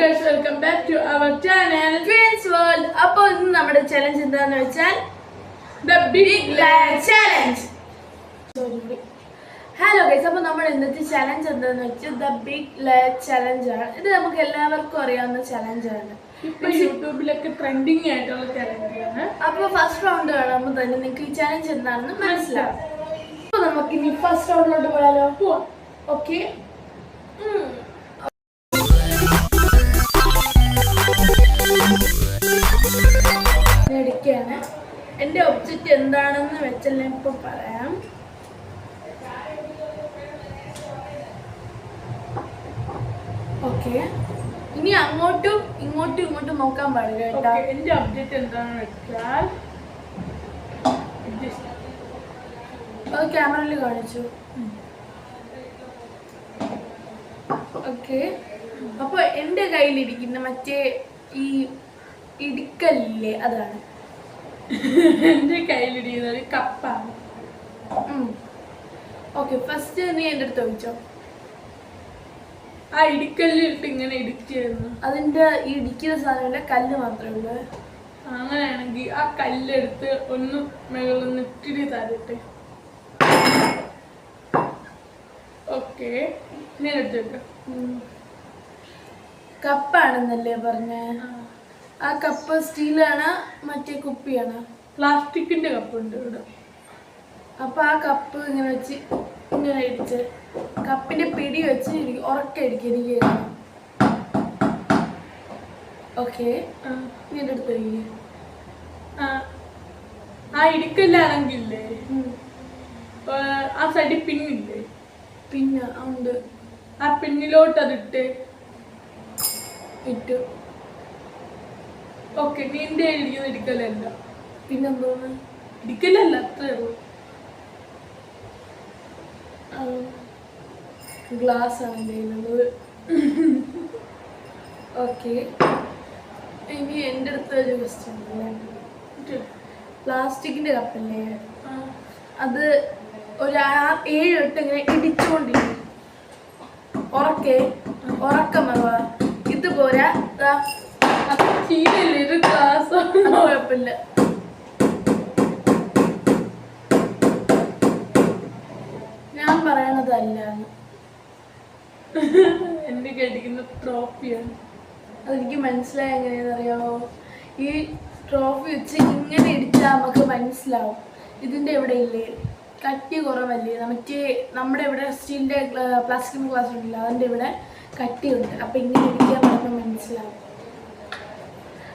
Guys welcome back to our channel twins world അപ്പോൾ ഇന്ന് നമ്മുടെ ചലഞ്ച് എന്താന്ന് വെച്ചാൽ the big challenge hello guys അപ്പോൾ നമ്മുടെ ഇന്നത്തെ ചലഞ്ച് എന്താന്ന് വെച്ചാൽ ദ ബിഗ് ചലഞ്ച് ആണ്. ഇത് നമുക്ക് എല്ലാവർക്കും അറിയാവുന്ന ചലഞ്ച് ആണ്. ഇപ്പൊ യൂട്യൂബിലൊക്കെ ട്രെൻഡിങ് ആയിട്ടുള്ള ചലഞ്ചാണ് അപ്പോൾ ഫസ്റ്റ് റൗണ്ട് കാണുമ്പോൾ തന്നെ നിങ്ങൾക്ക് ഈ ചലഞ്ച് എന്താണെന്ന് മനസ്സിലാവും. അപ്പോൾ നമുക്ക് ഇനി ഫസ്റ്റ് റൗണ്ടിലോട്ട് പോയാലോ? ഓക്കെ എന്റെ ഒബ്ജക്റ്റ് എന്താണെന്ന് വെച്ചാൽ ഞാൻ ഇപ്പോൾ പറയാം. ഓക്കെ ഇനി അങ്ങോട്ടും ഇങ്ങോട്ടും ഇങ്ങോട്ടും നോക്കാൻ പാടില്ല കേട്ടോ. എന്റെ എന്റെ അപ്ഡേറ്റ് എന്താണെന്ന് വെച്ചാൽ. അത് ക്യാമറയിൽ കാണിച്ചു. ഓക്കെ അപ്പോൾ എന്റെ കയ്യിലിരിക്കുന്ന മറ്റേ ഈ ഇടിക്കല്ലേ അതാണ്. എന്റെ കയ്യിലിരിക്കുന്ന ഒരു കപ്പാണ്. ഓക്കെ ഫസ്റ്റ് നീ എന്റെ അടുത്ത് ചോദിച്ചോ? ആ ഇടിക്കല്ലിട്ട് ഇങ്ങനെ ഇടിച്ചിരുന്നു അതിന്റെ ഈ ഇടിക്കുന്ന സാധനമില്ല കല്ല് മാത്രമേ ഉള്ളൂ. അങ്ങനെയാണെങ്കിൽ ആ കല്ലെടുത്ത് ഒന്ന് മുകളിൽ ഇട്ടിരി ഇത്തിരി തരട്ടെ ഓക്കെ നീ എടുത്തു കപ്പാണെന്നല്ലേ പറഞ്ഞേ? ആ കപ്പ് സ്റ്റീലാണ് മറ്റേ കുപ്പിയാണ്. പ്ലാസ്റ്റിക്കിന്റെ കപ്പ് ഉണ്ട് ഇവിടെ. അപ്പൊ ആ കപ്പ് ഇങ്ങനെ വെച്ച് ഇങ്ങനെ ഇടിച്ച് കപ്പിന്റെ പിടി വെച്ച് ഇടി- ഉറക്കെ ഇടിക്കുക എനിക്ക് ഓക്കെ ആ, നീ എന്റെ അടുത്ത് ആ, ഇടിക്കല്ലാണെങ്കില്ലേ ഇടിക്കല്ലാണെങ്കിലേ ആ, ആ സൈഡിൽ പിന്നില്ലേ? പിന്നെ ഉണ്ട്. ആ പിന്നിലോട്ട് അതിട്ട് ഇട്ടു. ഓക്കെ നിന്റെ ഇരിക്കുന്ന ഇടിക്കലല്ല പിന്നെന്തോന്ന്? ഇടിക്കലല്ല അത്രേ ഉള്ളൂ. ഗ്ലാസ് ആണ് ചെയ്യുന്നത്. ഓക്കെ. ഇനി എന്റെ അടുത്ത് ഒരു ക്വസ്റ്റ്യൻ അല്ലേ പ്ലാസ്റ്റിക്കിന്റെ കപ്പല്ലേ? അത് ഒരു ഏഴ് എട്ട് ഇങ്ങനെ ഇടിച്ചുകൊണ്ടിരിക്കും ഉറക്കെ? ഉറക്കം മറവ കുഴപ്പമില്ല. ഞാൻ പറയണതല്ല എന്നെ കേട്ടിരിക്കുന്ന ട്രോഫിയാണ്. അതെനിക്ക് മനസ്സിലായ എങ്ങനെയാണെന്ന് അറിയാമോ ഈ ട്രോഫി വെച്ച് ഇങ്ങനെ ഇടിച്ചാൽ നമുക്ക് മനസ്സിലാവും. ഇതിന്റെ ഇവിടെ ഇല്ലേ? കട്ടി കുറവല്ലേ? മറ്റേ നമ്മുടെ ഇവിടെ സ്റ്റീലിന്റെ പ്ലാസ്റ്റിക് ഗ്ലാസ് ഉണ്ടല്ലോ അതിന്റെ ഇവിടെ കട്ടിയുണ്ട്. അപ്പം ഇങ്ങനെ ഇടിക്കാൻ നമുക്ക് മനസ്സിലാവും.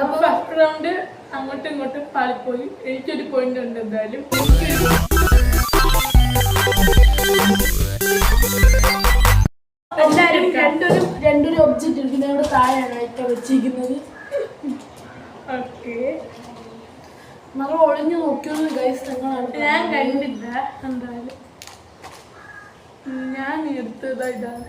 അപ്പൊ അപ്പോൾ ഫസ്റ്റ് റൗണ്ട് അങ്ങോട്ടും ഇങ്ങോട്ടും പാളിപ്പോയി. എനിക്കൊരു പോയിന്റ് ഉണ്ട് എന്തായാലും. എല്ലാരും രണ്ടൊരു രണ്ടൊരു ഒബ്ജക്റ്റ് ഇരിക്കുന്ന ഇവിടെ താഴെയാണ് ഏറ്റവും വെച്ചിരിക്കുന്നത്. ഓക്കെ നമ്മൾ ഒളിഞ്ഞു നോക്കിയത് ഗൈസ് ഞങ്ങളാണ് ഞാൻ കണ്ടില്ല എന്തായാലും. ഞാൻ എടുത്തത് ഇതാണ്.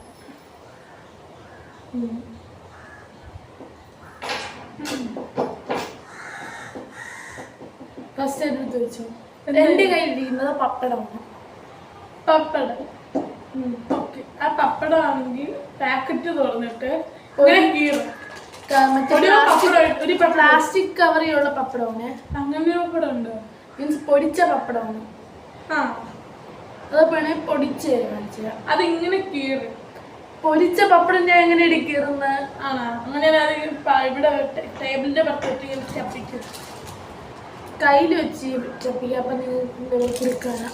ഫസ്റ്റ് എടുത്ത് വെച്ചോ? എന്റെ കയ്യിലിരിക്കുന്നത് പപ്പടമാണ്. പപ്പടം. ഓക്കെ. ആ പപ്പടമാണെങ്കിൽ പാക്കറ്റ് തുറന്നിട്ട് ഒരു പ്ലാസ്റ്റിക് കവറിയുള്ള പപ്പടമാണ് അങ്ങനെ പപ്പടം ഉണ്ടോ മീൻസ് പൊടിച്ച പപ്പടമാണ്. ആ. അത് വേണേ പൊടിച്ച് കാണിച്ചു അതിങ്ങനെ കീറും. പൊരിച്ച പപ്പടം ഞാൻ എങ്ങനെ ഇടിക്കീറുന്നത് ആണോ? അങ്ങനെ ഇവിടെ ടേബിളിന്റെ ഇങ്ങനെ ചപ്പിക്കും. കയ്യിൽ വെച്ച് ചപ്പിക്കുക അപ്പൊ നിങ്ങൾക്ക് കുറുക്കാണ്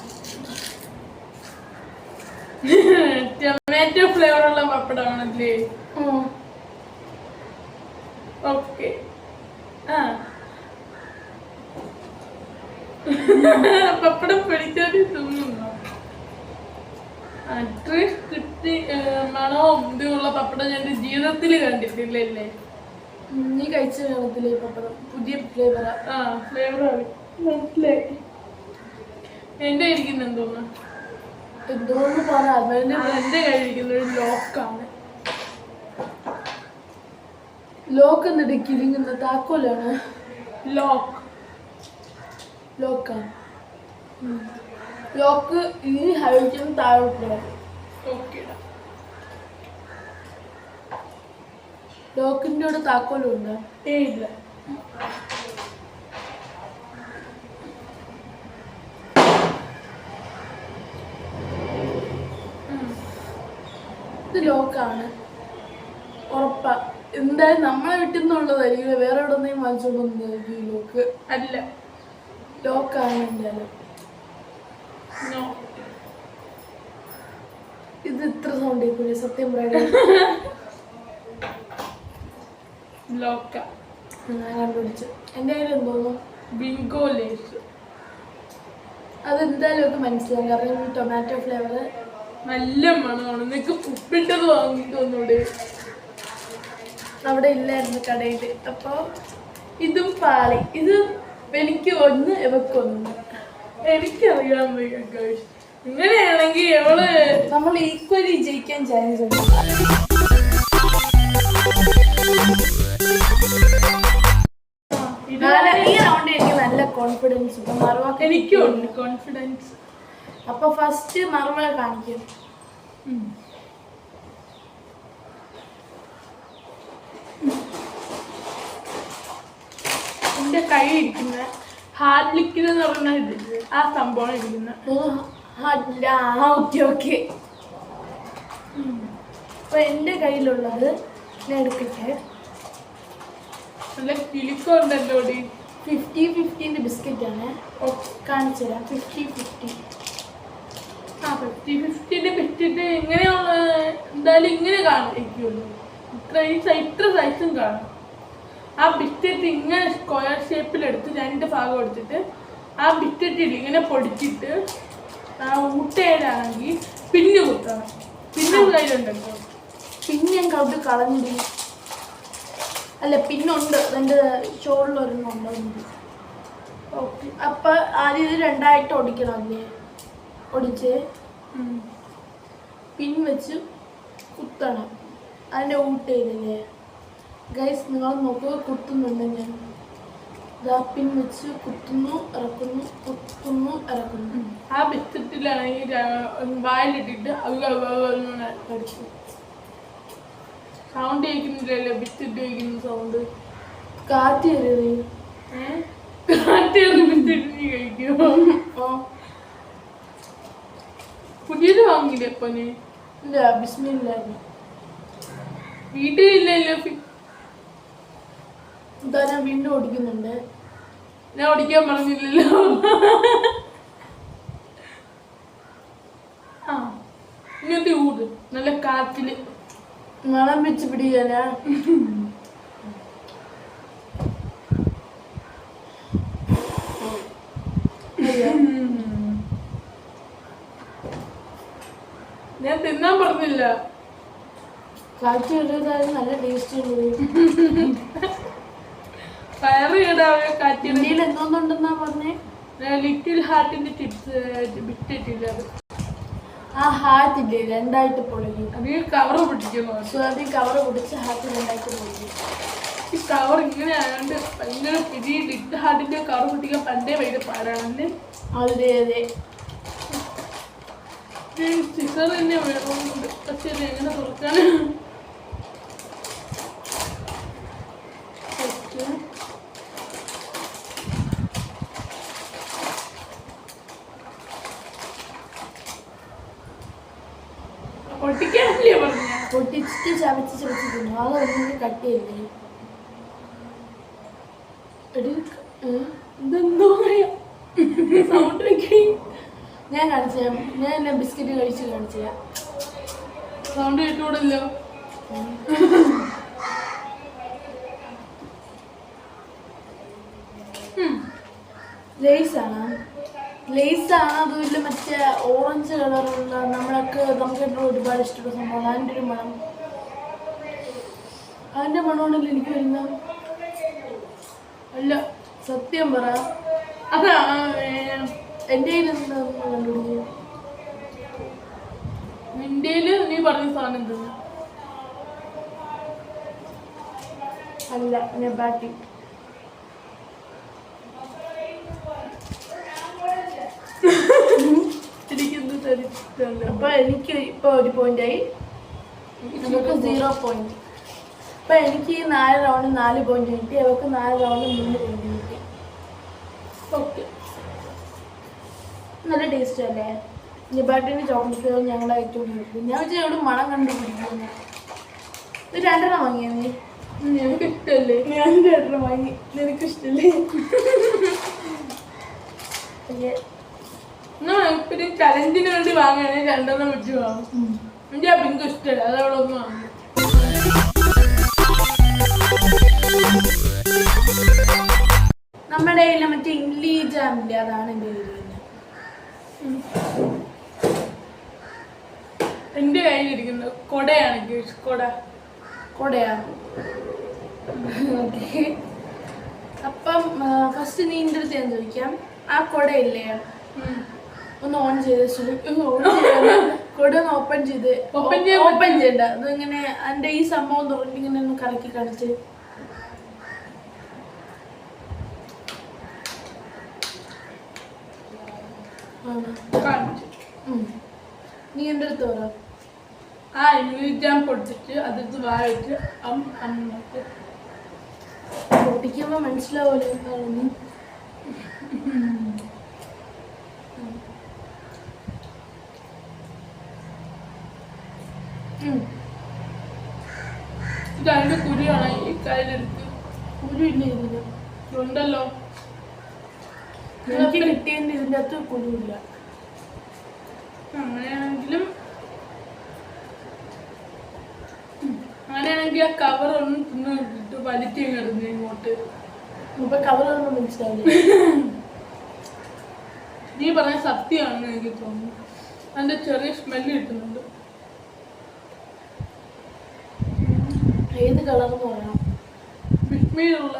ടൊമാറ്റോ ഫ്ലേവർ ഉള്ള പപ്പടമാണല്ലേ ഓക്കെ ആ. പപ്പടം പൊരിച്ചാൽ തിന്നുന്നോ? അത്രയും കിട്ടി മണോ മണവും ഇതുമുള്ള പപ്പടം ഞാൻ ജീവിതത്തിൽ കണ്ടിട്ടില്ലല്ലേ? നീ കഴിച്ച കാണത്തില്ലേ പപ്പടം? പുതിയ ഫ്ലേവറാ ആ. ഫ്ലേവറാണ് മനസ്സിലായി. എന്റെ കഴിക്കുന്ന എന്തോന്ന്? എന്തോന്ന് പറയാം എന്റെ കഴിക്കുന്ന ഒരു ലോക്കാണ്. ലോക്ക് എന്നിട്ട് കിരിങ്ങുന്ന താക്കോലാണ്. ലോക്ക്. ലോക്കാണ് ലോക്ക് ഇനി ഹൈഡ്രജൻ താഴോട്ട് ഓക്കെ. ലോക്കിന്റെ കൂടെ താക്കോലും ഉണ്ട്. ഏ ഇല്ല. ഇത് ലോക്കാണ്. ഉറപ്പാ. എന്തായാലും നമ്മളെ വീട്ടിൽ നിന്നുള്ളതായിരിക്കും വേറെ എവിടെ നിന്നെയും വാങ്ങിച്ചോണ്ട് ഈ ലോക്ക്? അല്ല. ലോക്കാണ് എന്തായാലും. ഇത് ഇത്ര സൗണ്ട് കേൾക്കൂലേ? സത്യം പറയാൻ. ലോക്ക ഞാൻ കണ്ടുപിടിച്ചു. എന്റെ കയ്യിൽ എന്തോന്നു? ബിങ്കോ ലേസ് അതെന്തായാലും ഒക്കെ മനസ്സിലാവും കാരണം ടൊമാറ്റോ ഫ്ലേവർ നല്ല മണമാണ്. നിനക്ക് ഉപ്പിട്ടത് വാങ്ങി തോന്നൂടെ അവിടെ ഇല്ലായിരുന്നു കടയിൽ അപ്പോൾ ഇതും പാളി. ഇത് എനിക്ക് ഒന്ന് ഇവക്കൊന്ന് എനിക്കറിയാൻ വയ്യ guys. ഇങ്ങനെയാണെങ്കിൽ എവൾ നമ്മൾ ഈക്വലി ജയിക്കാൻ ചാൻസ് ഉണ്ട് ഈ റൗണ്ട് എനിക്ക് നല്ല കോൺഫിഡൻസ് ഉണ്ട് മറുവാക്ക് എനിക്കും ഉണ്ട് കോൺഫിഡൻസ് അപ്പൊ ഫസ്റ്റ് മറുവ കാണിക്കും എന്റെ കൈ ഇരിക്കുന്ന ഹാർഡ് ലിക്വിഡ് എന്ന് പറയുന്ന ഇത്. ആ സംഭവം ഇരിക്കുന്ന. Okay okay. അപ്പൊ എന്റെ കയ്യിലുള്ളത് ഞാൻ എടുക്കട്ടെ? നല്ല കിളിക്കോ ഉണ്ടല്ലോ ഡി ഫിഫ്റ്റി ഫിഫ്റ്റീന്റെ ബിസ്ക്കറ്റാണ് കാണിച്ചു തരാം. Fifty fifty. ആ ഫിഫ്റ്റി ബിസ്ക്കറ്റ് ഇങ്ങനെയുള്ള എന്തായാലും ഇങ്ങനെ കാണിക്കുള്ളൂ ഇത്ര ഈ ഇത്ര സൈസും കാണും. ആ ബിസ്ക്കറ്റ് ഇങ്ങനെ സ്ക്വയർ ഷേപ്പിലെടുത്ത് രണ്ട് ഭാഗം എടുത്തിട്ട് ആ ബിസ്ക്കറ്റിൽ ഇങ്ങനെ പൊടിച്ചിട്ട് ആ ഊട്ടയിലാണെങ്കിൽ പിന്ന് കുത്തണം. പിന്നെ കയ്യിലുണ്ടല്ലോ. പിന്നെ ഞാൻ കൗട്ട് കളഞ്ഞിടി. അല്ല പിന്നുണ്ട്. എന്റെ ഒരെണ്ണം ഉണ്ട് ഓക്കെ. അപ്പം ആദ്യം ഇത് രണ്ടായിട്ട് ഒടിക്കണം അല്ലേ ഒടിച്ച്. പിൻ വെച്ച് കുത്തണം. അതിന്റെ ഊട്ട് ചെയ്തില്ലേ ഗൈസ് നിങ്ങൾ നോക്കുക കുത്തുന്നുണ്ട് ഞാൻ. ഇതാ പിൻ വെച്ച് കുത്തുന്നു ഇറക്കുന്നു കുത്തുന്നു ഇറക്കുന്നു. ആ ബിസ്ക്കറ്റിലാണെങ്കിൽ വായിലിട്ടിട്ട് അത് കടിച്ചു സൗണ്ട് കേൾക്കുന്നില്ലല്ലോ ബിസ്ക്കറ്റ് കഴിക്കുന്ന സൗണ്ട് കാറ്റ് കാറ്റ് ഏഹ് ബിസ്ക്കറ്റ് നീ കഴിക്കുമോ ഓ. പുതിയത് വാങ്ങിയില്ലേ ഇപ്പൊ നീ ഇല്ല ബിസ്മില്ലായിരുന്നു വീട്ടിലില്ലല്ലോ ഇതാ ഞാൻ വീണ്ടും ഓടിക്കുന്നുണ്ട്. ഞാൻ ഓടിക്കാൻ പറഞ്ഞില്ലല്ലോ. ആ ഇങ്ങനത്തെ ഊട്? നല്ല കാറ്റിൽ. മണം വെച്ച് പിടിക്കാനാ? ഞാൻ തിന്നാൻ പറഞ്ഞില്ല. കാറ്റ് നല്ല ടേസ്റ്റ് കാറ്റിന് ഇന്ത്യയിൽ എന്തോന്നുണ്ടെന്നാ പറഞ്ഞേ? ലിറ്റിൽ ഹാർട്ടിന്റെ ടിപ്സ് അത് ആ ഹാർട്ട് ഇല്ലേ രണ്ടായിട്ട് പൊളിക്കും അതിന് കവർ പിടിക്കുന്നു സോ അത് കവർ പിടിച്ച് ഹാർട്ട് രണ്ടായിട്ട് പൊളിക്കും ഈ കവർ ഇങ്ങനെ ആയതുകൊണ്ട് ഭയങ്കര ലിറ്റിൽ ഹാർട്ടിന്റെ കവർ പിടിക്കാൻ പണ്ടേ ഭയങ്കര പാടാണല്ലേ അതെ അതെ. സിസർ തന്നെ വേണമെന്നുണ്ട് പക്ഷെ എങ്ങനെ തുറക്കാൻ ഫസ്റ്റ് പൊട്ടിക്കാനല്ലേ പറഞ്ഞ പൊട്ടിച്ചിട്ട് ചവച്ച് ചവച്ച് തിന്നു അത് ഏ? ഇതെന്തോ സൗണ്ട് ഞാൻ കാണിച്ചു തരാം ഞാൻ എന്നെ ബിസ്ക്കറ്റ് കഴിച്ച് കാണിച്ചു തരാം സൗണ്ട് കേട്ടുകൂടല്ലോ ലേസാണ് ആണ്? ലേസ് ആണ് അതുമില്ല മറ്റേ ഓറഞ്ച് കളറുള്ള നമ്മളൊക്കെ നമുക്ക് ഒരുപാട് ഇഷ്ടപ്പെട്ട സംഭവം. അതിന്റെ ഒരു മണം. അതിന്റെ മണമാണല്ലോ എനിക്ക് വരുന്ന അല്ല സത്യം പറ. അതാ എന്റെ കയ്യിൽ എന്താ നീ പറഞ്ഞ സാധനം എന്ത്? അല്ല ഞാൻ ബാക്കി. എനിക്കെന്ത് തരിച്ചല്ല അപ്പൊ എനിക്ക് ഇപ്പൊ ഒരു പോയിന്റ് ആയി. നമുക്ക് സീറോ പോയിന്റ് അപ്പൊ എനിക്ക് ഈ നാല് റൗണ്ട് നാല് പോയിന്റ് കിട്ടി. അവർക്ക് നാല് റൗണ്ട് മൂന്ന് പോയിന്റ് കിട്ടി. ഓക്കെ നല്ല ടേസ്റ്റ് അല്ലേ? ജബാട്ടിന്റെ ചോക്ലേറ്റ് ഞങ്ങൾ ഏറ്റവും കൂടുതൽ. ഞാൻ വെച്ചാൽ ഇവിടെ മണം കണ്ടുപിടിക്കുന്നു. ഇത് രണ്ടെണ്ണം വാങ്ങിയാ നീ? നിനക്ക് ഇഷ്ടമല്ലേ ഞാൻ രണ്ടെണ്ണം വാങ്ങി. നിനക്ക് ഇഷ്ടല്ലേ? ഇപ്പൊ എന്നാ ഇപ്പം ചലഞ്ചിന് വേണ്ടി വാങ്ങാനേ രണ്ടെണ്ണം വെച്ച് വാങ്ങും എനിക്ക് ആ പിങ്ക് ഇഷ്ടമല്ല അതവിടെ ഒന്ന് വാങ്ങും. നമ്മുടെ കയ്യിലെ മറ്റേ ഇംഗ്ലീ ജാം ഇല്ലേ അതാണ് എന്റെ കയ്യിൽ എന്റെ കയ്യിലിരിക്കുന്നത് കൊടയാണ് കൊട. കൊടയാ. ഓക്കെ. അപ്പം ഫസ്റ്റ് നീ എന്റെ അടുത്ത് ഞാൻ ചോദിക്കാം. ആ കൊടയില്ലേ. ഒന്ന് ഓൺ ചെയ്ത് ഓൺ കൊട ഒന്ന് ഓപ്പൺ ചെയ്ത്. ഓപ്പൺ ഓപ്പൺ ചെയ്യണ്ട. അതിങ്ങനെ അതിന്റെ ഈ സംഭവം തുറന്ന് ഇങ്ങനെ ഒന്ന് കറക്കി കാണിച്ച്. നീ എന്റെ അടുത്ത് പറ ആ ഇംഗ്ലീഷ് പൊട്ടിച്ച് അതെടുത്ത് വായിച്ച് അം അമ്മയ്ക്ക് പൊട്ടിക്കുമ്പോ മനസ്സിലാവൂലേ എന്താണെന്ന് ഉം. ഇത് അതിന്റെ കുരുവാണ് ഈ കാര്യം കുരു ഇല്ല ഇതിന് ഉണ്ടല്ലോ എനിക്ക് കിട്ടിയതിന്റെ ഇതിന്റെ അകത്ത് കുരുവില്ല അങ്ങനെയാണെങ്കിലും. അങ്ങനെയാണെങ്കിൽ ആ കവർ ഒന്ന് വലിച്ചു കിടന്നു ഇങ്ങോട്ട്. ഇപ്പൊ കവറൊന്നും മനസ്സിലാവില്ല നീ പറഞ്ഞ സത്യമാണെന്ന് എനിക്ക് തോന്നുന്നു. അതിന്റെ ചെറിയ സ്മെല്ല് കിട്ടുന്നുണ്ട്. ഏത് കളർ പറയണം ബിസ്മിയിലുള്ള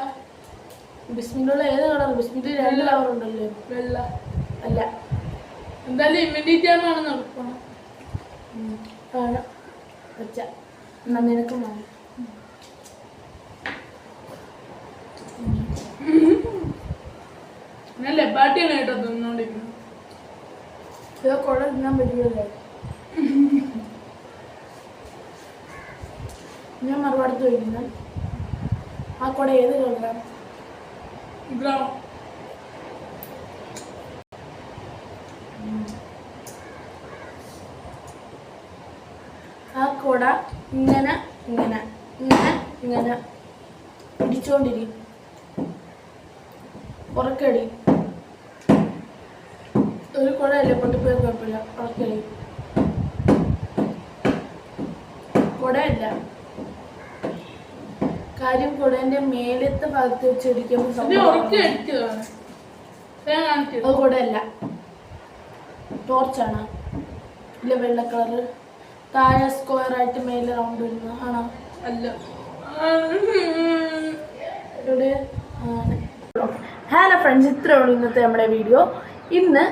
ബിസ്മിലുള്ള ഏത് കളർ ബിസ്മിന്റെ രണ്ട് കളർ ഉണ്ടല്ലോ വെള്ള. അല്ല. എന്തായാലും ഇമ്മ്യൂണിറ്റി ആണെന്ന് ഉറപ്പാണ് കാണാം വെച്ച. എന്നാ നിനക്കും വേണം. ഞാൻ ലബാട്ടിയാണ് കേട്ടോ തിന്നോണ്ടിരിക്കുന്നത് ഇത് കുഴ തിന്നാൻ പറ്റുമല്ലേ ഞാൻ മറുപടി ചോദിക്കുന്നത് ആ കുട ഏത് കളറാണ് ബ്രൗൺ ആ കൊട ഇങ്ങനെ ഇങ്ങനെ ഇങ്ങനെ ഇങ്ങനെ. പിടിച്ചോണ്ടിരി. ഉറക്കടി. ഒരു കുടയല്ലേ പൊട്ടിപ്പോയ കുഴപ്പമില്ല. ഉറക്കടി. കുടയല്ല. കാര്യം കുടേന്റെ മേലത്തെ ഭാഗത്ത് വെച്ച് ഇടിക്കുമ്പോൾ ഇത് സംഭവം ഞാൻ കാണിച്ചത് അത് കുടയല്ല ടോർച്ചാണ് ഇല്ല വെള്ള കളറ്. താഴെ സ്ക്വയർ ആയിട്ട് മേലെ റൗണ്ട് വരുന്നത്. ആണോ? അല്ല. ഹലോ ഫ്രണ്ട്സ് ഇത്രയുള്ളൂ ഇന്നത്തെ നമ്മുടെ വീഡിയോ ഇന്ന്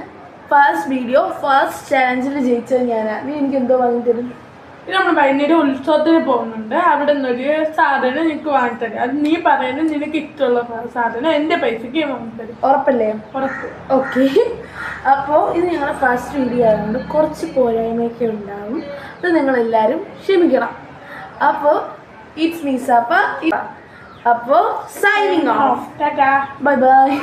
ഫസ്റ്റ് വീഡിയോ ഫസ്റ്റ് ചാലഞ്ചിൽ ജയിച്ചത് ഞാനാ. നീ എനിക്ക് എന്തോ വാങ്ങി തരും? നമ്മൾ വൈകുന്നേരം ഉത്സവത്തിന് പോകുന്നുണ്ട്. അവിടെ നിന്നൊരു സാധനം നിനക്ക് വാങ്ങിത്തരും അത് നീ പറയുന്നത് നിനക്ക് ഇഷ്ടമുള്ള സാധനം എന്റെ പൈസക്ക് വാങ്ങിത്തരും ഉറപ്പല്ലേ? ഉറപ്പ്. ഓക്കെ. അപ്പോൾ ഇത് ഞങ്ങളുടെ ഫസ്റ്റ് വീഡിയോ ആയതുകൊണ്ട് കുറച്ച് പോരായ്മയൊക്കെ ഉണ്ടാവും. അത് നിങ്ങളെല്ലാവരും ക്ഷമിക്കണം. അപ്പോൾ ഇറ്റ്സ് മീസാപ്പ അപ്പോൾ signing off tata. Bye bye